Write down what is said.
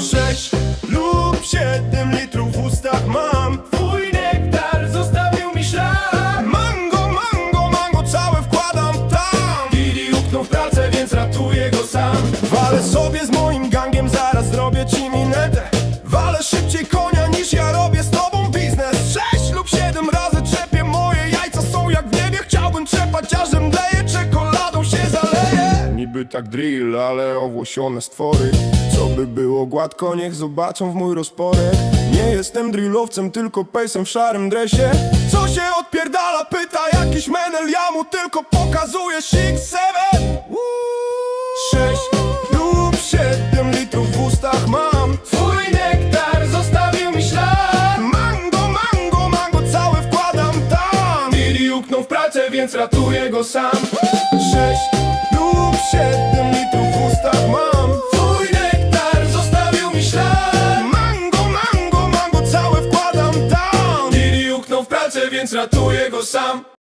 Sześć lub siedem litrów w ustach mam. Twój nektar zostawił mi ślad. Mango, mango, mango, całe wkładam tam. Didi uknął w pracę, więc ratuję go sam. Walę sobie z moim gangiem, zaraz zrobię ci minetę Niby tak drill, ale owłosione stwory. Co by było gładko, niech zobaczą w mój rozporek. Nie jestem drillowcem, tylko pejsem w szarym dresie. Co się odpierdala, pyta jakiś menel. Ja mu tylko pokazuję six, seven. Sześć lub siedem litrów w ustach mam. Twój nektar zostawił mi ślad. Mango, mango, mango, całe wkładam tam. Didi uknął w pracę, więc ratuję go sam. Sześć więc ratuję go sam